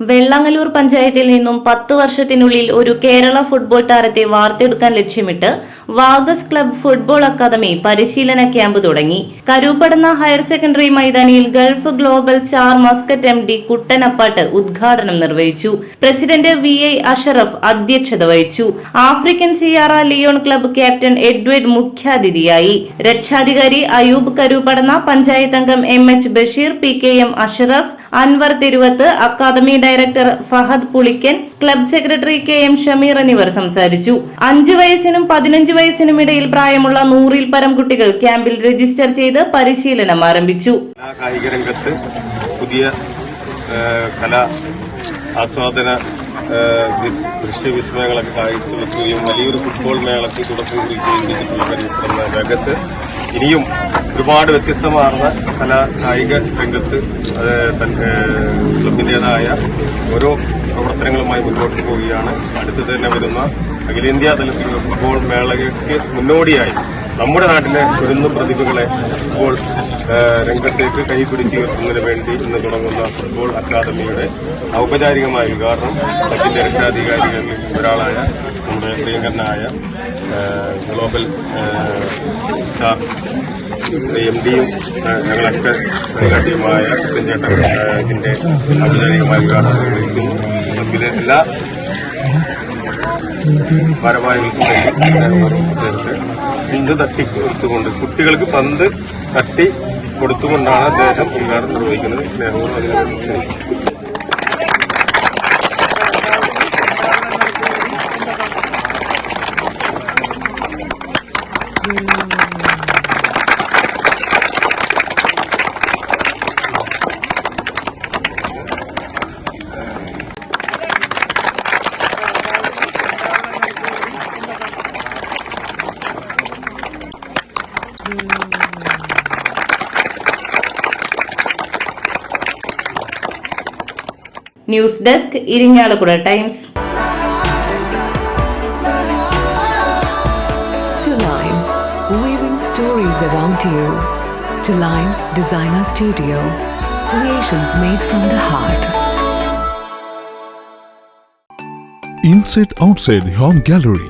വെള്ളങ്ങലൂർ പഞ്ചായത്തിൽ നിന്നും പത്ത് വർഷത്തിനുള്ളിൽ ഒരു കേരള ഫുട്ബോൾ താരത്തെ വാർത്തെടുക്കാൻ ലക്ഷ്യമിട്ട് വാഗസ് ക്ലബ് ഫുട്ബോൾ അക്കാദമി പരിശീലന ക്യാമ്പ് തുടങ്ങി. കരൂപ്പടന്ന ഹയർ സെക്കൻഡറി മൈതാനിയിൽ Gulf global star Muscat M D Kuttanappatt ഉദ്ഘാടനം നിർവഹിച്ചു. പ്രസിഡന്റ് വി ഐ അഷറഫ് അധ്യക്ഷത വഹിച്ചു. African Sierra Leone club captain Edward മുഖ്യാതിഥിയായി. രക്ഷാധികാരി അയൂബ് കരൂപ്പടന്ന പഞ്ചായത്ത് അംഗം M H Basheer P K M Ashraf Anwar Thiruvath academy director Fahad Pulikkan club secretary K M Shameer എന്നിവർ സംസാരിച്ചു. അഞ്ചു വയസ്സിനും പതിനഞ്ച് വയസ്സിനും ഇടയിൽ പ്രായമുള്ള നൂറിൽ പരം കുട്ടികൾ ക്യാമ്പിൽ രജിസ്റ്റർ ചെയ്ത് പരിശീലനം ആരംഭിച്ചു. കായിക രംഗത്ത് പുതിയ ആസ്വാദന ദൃശ്യവിസ്മയങ്ങളൊക്കെ കാഴ്ചവെക്കുകയും വലിയൊരു ഫുട്ബോൾ മേളക്ക് തുടക്കം കുറിക്കുകയും ചെയ്തിട്ടുള്ള പരിശ്രമ വെഗസ് ഇനിയും ഒരുപാട് വ്യത്യസ്തമാർന്ന കലാ കായിക രംഗത്ത് തന്റെ ക്ലബിന്റെതായ ഓരോ പ്രവർത്തനങ്ങളുമായി മുന്നോട്ട് പോവുകയാണ്. അടുത്ത് തന്നെ വരുന്ന അഖിലേന്ത്യാ തലത്തിലുള്ള ഫുട്ബോൾ മേളയ്ക്ക് മുന്നോടിയായി നമ്മുടെ നാട്ടിലെ വരുന്ന പ്രതിഭകളെ ഫുട്ബോൾ രംഗത്തേക്ക് കൈപിടിച്ച് ഉയർത്തുന്നതിന് വേണ്ടി ഇന്ന് തുടങ്ങുന്ന ഫുട്ബോൾ അക്കാദമിയുടെ ഔപചാരികമായ ഉദ്ഘാടനം അതിന്റെ രക്ഷാധികാരികളിൽ ഒരാളായ നമ്മുടെ പ്രിയങ്കരനായ ഗ്ലോബൽ സ്റ്റാർ എം ഡിയും ഞങ്ങളൊക്കെ പരിപാടിയുമായ ചേട്ടന്റെ ഔപചാരികമായ ഉദ്ഘാടനം എല്ലാ പിഞ്ചു തട്ടി കൊടുത്തുകൊണ്ട് കുട്ടികൾക്ക് പന്ത് തട്ടി കൊടുത്തുകൊണ്ടാണ് അദ്ദേഹം ഉദ്ഘാടനം നിർവഹിക്കുന്നത് സ്നേഹവും വേണ്ടി ക്ഷണിക്കുന്നു. News desk Irinjalakuda times To Line, weaving stories around you. To Line Designer Studio, creations made from the heart. Inside outside home gallery